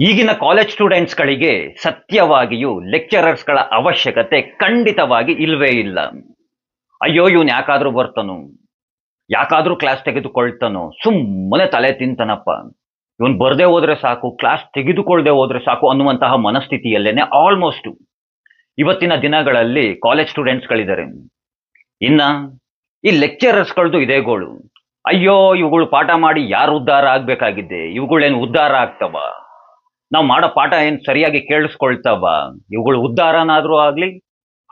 ಈಗಿನ ಕಾಲೇಜ್ ಸ್ಟೂಡೆಂಟ್ಸ್ಗಳಿಗೆ ಸತ್ಯವಾಗಿಯೂ ಲೆಕ್ಚರರ್ಸ್ಗಳ ಅವಶ್ಯಕತೆ ಖಂಡಿತವಾಗಿ ಇಲ್ವೇ ಇಲ್ಲ. ಅಯ್ಯೋ, ಇವನು ಯಾಕಾದರೂ ಬರ್ತಾನು? ಯಾಕಾದ್ರೂ ಕ್ಲಾಸ್ ತೆಗೆದುಕೊಳ್ತಾನೋ? ಸುಮ್ಮನೆ ತಲೆ ತಿಂತಾನಪ್ಪ. ಇವನು ಬರದೆ ಹೋದ್ರೆ ಸಾಕು ಕ್ಲಾಸ್ ತೆಗೆದುಕೊಳ್ಳದೆ ಹೋದ್ರೆ ಸಾಕು ಅನ್ನುವಂತಹ ಮನಸ್ಥಿತಿಯಲ್ಲೇನೆ ಆಲ್ಮೋಸ್ಟು ಇವತ್ತಿನ ದಿನಗಳಲ್ಲಿ ಕಾಲೇಜ್ ಸ್ಟೂಡೆಂಟ್ಸ್ಗಳಿದ್ದಾರೆ ಇನ್ನ ಈ ಲೆಕ್ಚರರ್ಸ್ಗಳದ್ದು ಇದೇ ಗೋಳು. ಅಯ್ಯೋ, ಇವುಗಳು ಪಾಠ ಮಾಡಿ ಯಾರು ಉದ್ಧಾರ ಆಗ್ಬೇಕಾಗಿದೆ? ಇವುಗಳೇನು ಉದ್ಧಾರ ಆಗ್ತವ? ನಾವು ಮಾಡೋ ಪಾಠ ಏನ್ ಸರಿಯಾಗಿ ಕೇಳಿಸ್ಕೊಳ್ತಾವ? ಇವುಗಳು ಉದ್ಧಾರನಾದ್ರೂ ಆಗ್ಲಿ,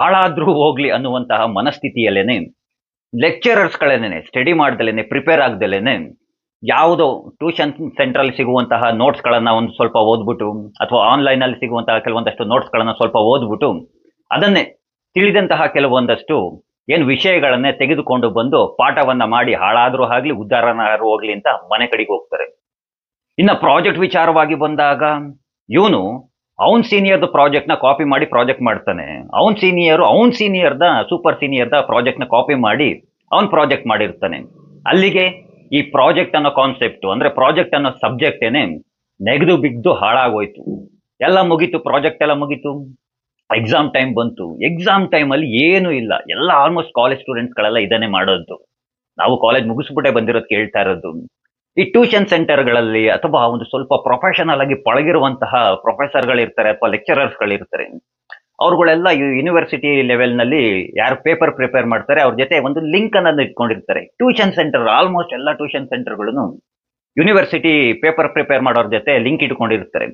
ಹಾಳಾದ್ರೂ ಹೋಗ್ಲಿ ಅನ್ನುವಂತಹ ಮನಸ್ಥಿತಿಯಲ್ಲೇನೆ ಲೆಕ್ಚರರ್ಸ್ಗಳೇನೆ ಸ್ಟಡಿ ಮಾಡ್ದಲೇನೆ ಪ್ರಿಪೇರ್ ಆಗ್ದಲೇನೆ ಯಾವುದೋ ಟ್ಯೂಷನ್ ಸೆಂಟ್ರಲ್ಲಿ ಸಿಗುವಂತಹ ನೋಟ್ಸ್ಗಳನ್ನು ಒಂದು ಸ್ವಲ್ಪ ಓದ್ಬಿಟ್ಟು, ಅಥವಾ ಆನ್ಲೈನ್ ಅಲ್ಲಿ ಸಿಗುವಂತಹ ಕೆಲವೊಂದಷ್ಟು ನೋಟ್ಸ್ಗಳನ್ನು ಸ್ವಲ್ಪ ಓದ್ಬಿಟ್ಟು, ಅದನ್ನೇ ತಿಳಿದಂತಹ ಕೆಲವೊಂದಷ್ಟು ಏನು ವಿಷಯಗಳನ್ನೇ ತೆಗೆದುಕೊಂಡು ಬಂದು ಪಾಠವನ್ನ ಮಾಡಿ ಹಾಳಾದ್ರೂ ಆಗ್ಲಿ ಉದ್ಧಾರನಾದ್ರೂ ಹೋಗ್ಲಿ ಅಂತ ಮನೆ ಕಡೆಗೆ ಹೋಗ್ತಾರೆ. ಇನ್ನ ಪ್ರಾಜೆಕ್ಟ್ ವಿಚಾರವಾಗಿ ಬಂದಾಗ ಇವನು ಅವನ್ ಪ್ರಾಜೆಕ್ಟ್ನ ಕಾಪಿ ಮಾಡಿ ಪ್ರಾಜೆಕ್ಟ್ ಮಾಡ್ತಾನೆ. ಅವನ್ ಸೀನಿಯರ್, ಅವನ್ ಸೀನಿಯರ್ದ, ಸೂಪರ್ ಸೀನಿಯರ್ದ ಪ್ರಾಜೆಕ್ಟ್ನ ಕಾಪಿ ಮಾಡಿ ಅವನ್ ಪ್ರಾಜೆಕ್ಟ್ ಮಾಡಿರ್ತಾನೆ. ಅಲ್ಲಿಗೆ ಈ ಪ್ರಾಜೆಕ್ಟ್ ಅನ್ನೋ ಕಾನ್ಸೆಪ್ಟ್ ಅಂದ್ರೆ ಪ್ರಾಜೆಕ್ಟ್ ಅನ್ನೋ ಸಬ್ಜೆಕ್ಟ್ ಏನೇ ನೆಗೆದು ಬಿಗ್ದು ಹಾಳಾಗೋಯ್ತು. ಎಲ್ಲ ಮುಗೀತು, ಪ್ರಾಜೆಕ್ಟ್ ಎಲ್ಲ ಮುಗೀತು. ಎಕ್ಸಾಮ್ ಟೈಮ್ ಬಂತು. ಎಕ್ಸಾಮ್ ಟೈಮ್ ಅಲ್ಲಿ ಏನು ಇಲ್ಲ. ಎಲ್ಲ ಆಲ್ಮೋಸ್ಟ್ ಕಾಲೇಜ್ ಸ್ಟೂಡೆಂಟ್ಸ್ ಗಳೆಲ್ಲ ಇದನ್ನೇ ಮಾಡೋದು. ನಾವು ಕಾಲೇಜ್ ಮುಗಿಸ್ಬಿಟ್ಟೆ ಬಂದಿರೋದು ಕೇಳ್ತಾ ಇರೋದು. ಈ ಟ್ಯೂಷನ್ ಸೆಂಟರ್ಗಳಲ್ಲಿ ಅಥವಾ ಒಂದು ಸ್ವಲ್ಪ ಪ್ರೊಫೆಷನಲ್ ಆಗಿ ಪಳಗಿರುವಂತಹ ಪ್ರೊಫೆಸರ್ಗಳಿರ್ತಾರೆ ಅಥವಾ ಲೆಕ್ಚರರ್ಸ್ಗಳಿರ್ತಾರೆ ಅವ್ರುಗಳೆಲ್ಲ ಯೂನಿವರ್ಸಿಟಿ ಲೆವೆಲ್ನಲ್ಲಿ ಯಾರು ಪೇಪರ್ ಪ್ರಿಪೇರ್ ಮಾಡ್ತಾರೆ, ಅವ್ರ ಜೊತೆ ಒಂದು ಲಿಂಕ್ ಅನ್ನು ಇಟ್ಕೊಂಡಿರ್ತಾರೆ. ಟ್ಯೂಷನ್ ಸೆಂಟರ್ ಆಲ್ಮೋಸ್ಟ್ ಎಲ್ಲ ಟ್ಯೂಷನ್ ಸೆಂಟರ್ಗಳನ್ನು ಯೂನಿವರ್ಸಿಟಿ ಪೇಪರ್ ಪ್ರಿಪೇರ್ ಮಾಡೋರ್ ಜೊತೆ ಲಿಂಕ್ ಇಟ್ಕೊಂಡಿರ್ತಾರೆ.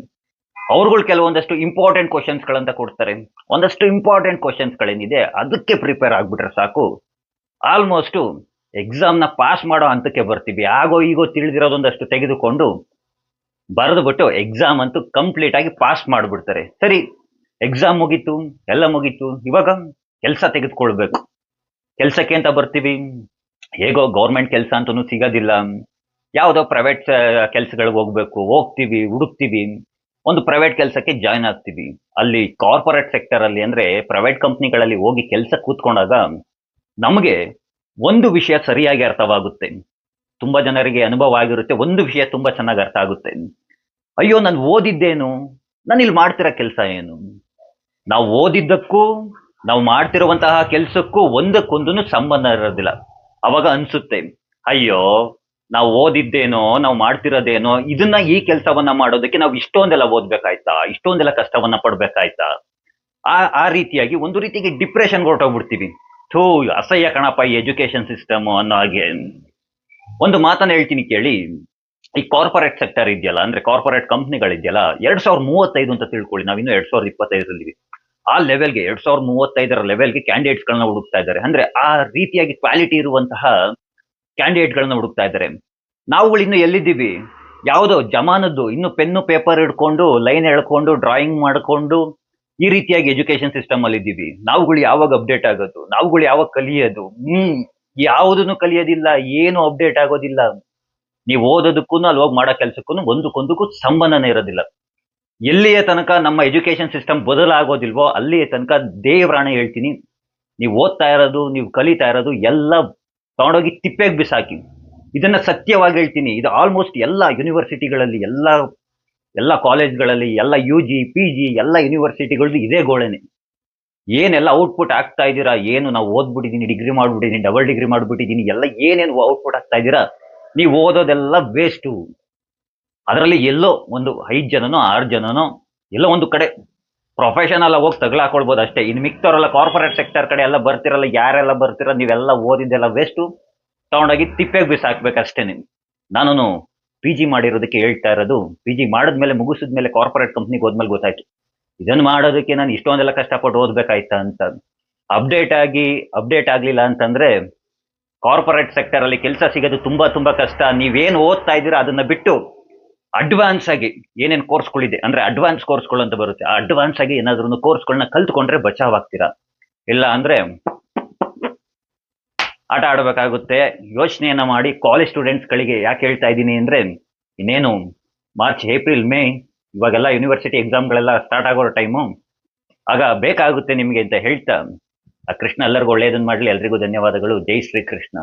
ಅವ್ರುಗಳು ಕೆಲವೊಂದಷ್ಟು ಇಂಪಾರ್ಟೆಂಟ್ ಕ್ವಶನ್ಸ್ ಗಳಂತ ಕೊಡ್ತಾರೆ. ಒಂದಷ್ಟು ಇಂಪಾರ್ಟೆಂಟ್ ಕ್ವಶನ್ಸ್ ಗಳೇನಿದೆ, ಅದಕ್ಕೆ ಪ್ರಿಪೇರ್ ಆಗ್ಬಿಟ್ರೆ ಸಾಕು. ಆಲ್ಮೋಸ್ಟ್ ಎಕ್ಸಾಮ್ನ ಪಾಸ್ ಮಾಡೋ ಹಂತಕ್ಕೆ ಬರ್ತೀವಿ. ಆಗೋ ಈಗೋ ತಿಳಿದಿರೋದೊಂದಷ್ಟು ತೆಗೆದುಕೊಂಡು ಬರೆದುಬಿಟ್ಟು ಎಕ್ಸಾಮ್ ಅಂತೂ ಕಂಪ್ಲೀಟ್ ಆಗಿ ಪಾಸ್ ಮಾಡಿಬಿಡ್ತಾರೆ. ಸರಿ ಎಕ್ಸಾಮ್ ಮುಗೀತು, ಎಲ್ಲ ಮುಗೀತು. ಇವಾಗ ಕೆಲಸ ತೆಗೆದುಕೊಳ್ಬೇಕು. ಕೆಲಸಕ್ಕೆ ಅಂತ ಬರ್ತೀವಿ. ಹೇಗೋ ಗೌರ್ಮೆಂಟ್ ಕೆಲಸ ಅಂತೂ ಸಿಗೋದಿಲ್ಲ. ಯಾವುದೋ ಪ್ರೈವೇಟ್ ಕೆಲಸಗಳಿಗೆ ಹೋಗ್ಬೇಕು. ಹೋಗ್ತೀವಿ, ಹುಡುಕ್ತೀವಿ. ಒಂದು ಪ್ರೈವೇಟ್ ಕೆಲಸಕ್ಕೆ ಜಾಯ್ನ್ ಆಗ್ತೀವಿ. ಅಲ್ಲಿ ಕಾರ್ಪೊರೇಟ್ ಸೆಕ್ಟರ್ ಅಲ್ಲಿ ಅಂದ್ರೆ ಪ್ರೈವೇಟ್ ಕಂಪ್ನಿಗಳಲ್ಲಿ ಹೋಗಿ ಕೆಲಸ ಕೂತ್ಕೊಂಡಾಗ ನಮಗೆ ಒಂದು ವಿಷಯ ಸರಿಯಾಗಿ ಅರ್ಥವಾಗುತ್ತೆ. ತುಂಬಾ ಜನರಿಗೆ ಅನುಭವ ಆಗಿರುತ್ತೆ, ಒಂದು ವಿಷಯ ತುಂಬಾ ಚೆನ್ನಾಗಿ ಅರ್ಥ ಆಗುತ್ತೆ. ಅಯ್ಯೋ, ನಾನು ಓದಿದ್ದೇನು? ನಾನು ಇಲ್ಲಿ ಮಾಡ್ತಿರೋ ಕೆಲಸ ಏನು? ನಾವು ಓದಿದ್ದಕ್ಕೂ, ನಾವು ಮಾಡ್ತಿರುವಂತಹ ಕೆಲಸಕ್ಕೂ ಒಂದಕ್ಕೊಂದೂ ಸಂಬಂಧ ಇರೋದಿಲ್ಲ. ಅವಾಗ ಅನ್ಸುತ್ತೆ, ಅಯ್ಯೋ, ನಾವು ಓದಿದ್ದೇನೋ, ನಾವು ಮಾಡ್ತಿರೋದೇನೋ, ಇದನ್ನ ಈ ಕೆಲಸವನ್ನ ಮಾಡೋದಕ್ಕೆ ನಾವು ಇಷ್ಟೊಂದೆಲ್ಲ ಓದ್ಬೇಕಾಯ್ತಾ? ಇಷ್ಟೊಂದೆಲ್ಲ ಕಷ್ಟವನ್ನ ಪಡ್ಬೇಕಾಯ್ತಾ? ಆ ಆ ರೀತಿಯಾಗಿ ಒಂದು ರೀತಿಗೆ ಡಿಪ್ರೆಷನ್ ಹೊರಟೋಗ್ಬಿಡ್ತೀವಿ. ಥೂ ಅಸಹ್ಯ ಕಣಪ್ಪ ಈ ಎಜುಕೇಶನ್ ಸಿಸ್ಟಮ್ ಅನ್ನೋ ಹಾಗೆ. ಒಂದು ಮಾತನ್ನ ಹೇಳ್ತೀನಿ ಕೇಳಿ. ಈ ಕಾರ್ಪೊರೇಟ್ ಸೆಕ್ಟರ್ ಇದೆಯಲ್ಲ, ಅಂದ್ರೆ ಕಾರ್ಪೊರೇಟ್ ಕಂಪ್ನಿಗಳಿದೆಯಲ್ಲ ಎರಡ್ ಸಾವಿರದ ಮೂವತ್ತೈದು ಅಂತ ತಿಳ್ಕೊಳ್ಳಿ, ನಾವಿನ್ನು ಎರಡ್ ಸಾವಿರದ ಇಪ್ಪತ್ತೈದರಲ್ಲಿ ಆ ಲೆವೆಲ್ಗೆ ಎರಡ್ ಸಾವಿರದ ಮೂವತ್ತೈದರ ಲೆವೆಲ್ಗೆ ಕ್ಯಾಂಡಿಡೇಟ್ಸ್ ಗಳನ್ನ ಹುಡುಕ್ತಾ ಇದ್ದಾರೆ. ಅಂದ್ರೆ ಆ ರೀತಿಯಾಗಿ ಕ್ವಾಲಿಟಿ ಇರುವಂತಹ ಕ್ಯಾಂಡಿಡೇಟ್ ಗಳನ್ನ ಹುಡುಕ್ತಾ ಇದ್ದಾರೆ. ನಾವುಗಳು ಇನ್ನು ಎಲ್ಲಿದ್ದೀವಿ? ಯಾವುದೋ ಜಮಾನದ್ದು, ಇನ್ನು ಪೆನ್ನು ಪೇಪರ್ ಹಿಡ್ಕೊಂಡು ಲೈನ್ ಎಳ್ಕೊಂಡು ಡ್ರಾಯಿಂಗ್ ಮಾಡ್ಕೊಂಡು ಈ ರೀತಿಯಾಗಿ ಎಜುಕೇಶನ್ ಸಿಸ್ಟಮ್ ಅಲ್ಲಿ ಇದ್ದೀವಿ. ನಾವುಗಳು ಯಾವಾಗ ಅಪ್ಡೇಟ್ ಆಗೋದು? ನಾವುಗಳು ಯಾವಾಗ ಕಲಿಯೋದು? ಹ್ಮ್, ಯಾವುದನ್ನು ಕಲಿಯೋದಿಲ್ಲ, ಏನು ಅಪ್ಡೇಟ್ ಆಗೋದಿಲ್ಲ. ನೀವು ಓದೋದಕ್ಕೂ ಅಲ್ಲಿ ಹೋಗಿ ಮಾಡೋ ಕೆಲಸಕ್ಕೂ ಒಂದಕ್ಕೊಂದಕ್ಕೂ ಸಂಬಂಧನೇ ಇರೋದಿಲ್ಲ. ಎಲ್ಲಿಯ ತನಕ ನಮ್ಮ ಎಜುಕೇಶನ್ ಸಿಸ್ಟಮ್ ಬದಲಾಗೋದಿಲ್ವೋ ಅಲ್ಲಿಯ ತನಕ ದೇವ್ರಾಣ ಹೇಳ್ತೀನಿ. ನೀವು ಓದ್ತಾ ಇರೋದು, ನೀವು ಕಲಿತಾ ಇರೋದು ಎಲ್ಲ ತಗೊಂಡೋಗಿ ತಿಪ್ಪೆಗೆ ಬಿಸಾಕಿ. ಇದನ್ನ ಸತ್ಯವಾಗಿ ಹೇಳ್ತೀನಿ. ಇದು ಆಲ್ಮೋಸ್ಟ್ ಎಲ್ಲ ಯೂನಿವರ್ಸಿಟಿಗಳಲ್ಲಿ ಎಲ್ಲ ಎಲ್ಲ ಕಾಲೇಜ್ಗಳಲ್ಲಿ, ಎಲ್ಲ ಯು ಜಿ ಪಿ ಜಿ ಎಲ್ಲ ಯೂನಿವರ್ಸಿಟಿಗಳದ್ದು ಇದೇ ಗೋಳೆನೆ. ಏನೆಲ್ಲ ಔಟ್ಪುಟ್ ಆಗ್ತಾ ಇದ್ದೀರಾ, ಏನು ನಾವು ಓದ್ಬಿಟ್ಟಿದ್ದೀನಿ ಡಿಗ್ರಿ ಮಾಡ್ಬಿಟ್ಟಿದ್ದೀನಿ ಡಬಲ್ ಡಿಗ್ರಿ ಮಾಡ್ಬಿಟ್ಟಿದ್ದೀನಿ ಎಲ್ಲ ಏನೇನು ಔಟ್ಪುಟ್ ಆಗ್ತಾ ಇದ್ದೀರಾ, ನೀವು ಓದೋದೆಲ್ಲ ವೇಸ್ಟು ಅದರಲ್ಲಿ ಎಲ್ಲೋ ಒಂದು ಐದು ಜನನೋ, ಆರು ಜನನೋ, ಎಲ್ಲೋ ಒಂದು ಕಡೆ ಪ್ರೊಫೆಷನಲ್ ಹೋಗಿ ತಗಲಾಕೊಳ್ಬೋದು ಅಷ್ಟೇ. ಇನ್ನು ಮಿಕ್ತವರೆಲ್ಲ ಕಾರ್ಪೊರೇಟ್ ಸೆಕ್ಟರ್ ಕಡೆ ಎಲ್ಲ ಬರ್ತಿರಲ್ಲ, ಯಾರೆಲ್ಲ ಬರ್ತಿರೋ ನೀವೆಲ್ಲ ಓದಿದ್ದೆಲ್ಲ ವೇಸ್ಟು ತಗೊಂಡೋಗಿ ತಿಪ್ಪೆಗೆ ನೀವು ನಾನು. ಪಿ ಜಿ ಮಾಡಿರೋದಕ್ಕೆ ಹೇಳ್ತಾ ಇರೋದು ಪಿ ಜಿ ಮಾಡಿದ್ಮೇಲೆ ಮುಗಿಸಿದ್ಮೇಲೆ ಕಾರ್ಪೊರೇಟ್ ಕಂಪ್ನಿಗೆ ಹೋದ್ಮೇಲೆ ಗೊತ್ತಾಯ್ತು. ಇದನ್ನು ಮಾಡೋದಕ್ಕೆ ನಾನು ಇಷ್ಟೊಂದೆಲ್ಲ ಕಷ್ಟಪಟ್ಟು ಓದ್ಬೇಕಾಯ್ತಾ ಅಂತ. ಅಪ್ಡೇಟ್ ಆಗಿ ಅಪ್ಡೇಟ್ ಆಗ್ಲಿಲ್ಲ ಅಂತಂದ್ರೆ ಕಾರ್ಪೊರೇಟ್ ಸೆಕ್ಟರ್ ಅಲ್ಲಿ ಕೆಲಸ ಸಿಗೋದು ತುಂಬಾ ತುಂಬಾ ಕಷ್ಟ. ನೀವೇನು ಓದ್ತಾ ಇದ್ದೀರಾ ಅದನ್ನ ಬಿಟ್ಟು ಅಡ್ವಾನ್ಸ್ ಆಗಿ ಏನೇನು ಕೋರ್ಸ್ಗಳಿದೆ ಅಂದ್ರೆ ಅಡ್ವಾನ್ಸ್ ಕೋರ್ಸ್ಗಳು ಅಂತ ಬರುತ್ತೆ. ಆ ಅಡ್ವಾನ್ಸ್ ಆಗಿ ಏನಾದ್ರೂ ಕೋರ್ಸ್ಗಳನ್ನ ಕಲ್ತ್ಕೊಂಡ್ರೆ ಬಚಾವ್ ಆಗ್ತೀರಾ? ಇಲ್ಲ ಅಂದ್ರೆ ಆಟ ಆಡಬೇಕಾಗುತ್ತೆ. ಯೋಚನೆಯನ್ನ ಮಾಡಿ ಕಾಲೇಜ್ ಸ್ಟೂಡೆಂಟ್ಸ್ಗಳಿಗೆ ಯಾಕೆ ಹೇಳ್ತಾ ಇದ್ದೀನಿ ಅಂದ್ರೆ, ಇನ್ನೇನು ಮಾರ್ಚ್ ಏಪ್ರಿಲ್ ಮೇ ಇವಾಗೆಲ್ಲ ಯೂನಿವರ್ಸಿಟಿ ಎಕ್ಸಾಮ್ಗಳೆಲ್ಲ ಸ್ಟಾರ್ಟ್ ಆಗೋ ಟೈಮು ಆಗ ಬೇಕಾಗುತ್ತೆ ನಿಮಗೆ ಅಂತ ಹೇಳ್ತಾ, ಆ ಕೃಷ್ಣ ಎಲ್ಲರಿಗೂ ಒಳ್ಳೆಯದನ್ನು ಮಾಡಲಿ. ಎಲ್ರಿಗೂ ಧನ್ಯವಾದಗಳು. ಜೈ ಶ್ರೀ ಕೃಷ್ಣ